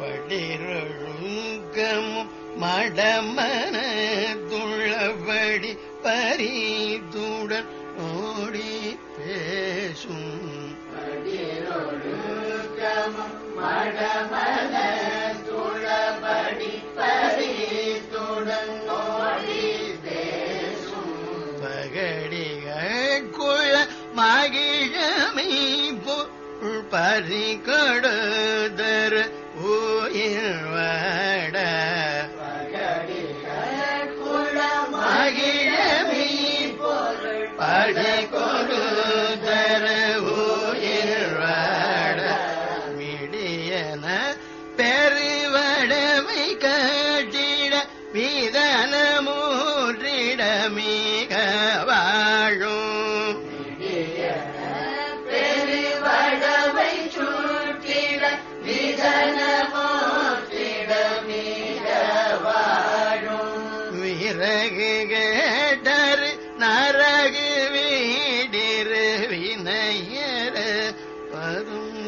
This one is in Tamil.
படிரொழுங்கமும் மடமன துள்ளபடி பரிதுடன் ஓடி பேசும். பகடிகுள்ள மகிழமை பொருள் பறிகொடுதர் உயிர் வாட மகிழமை பொருள் பறிகொடுதர் உயிர் வாட மிடியன பெருவடமை கட்டிட வீதன மூன்றிட விறகு கேட்டர் நரகு வீடிரு வினையர பதுமுருள்வாயே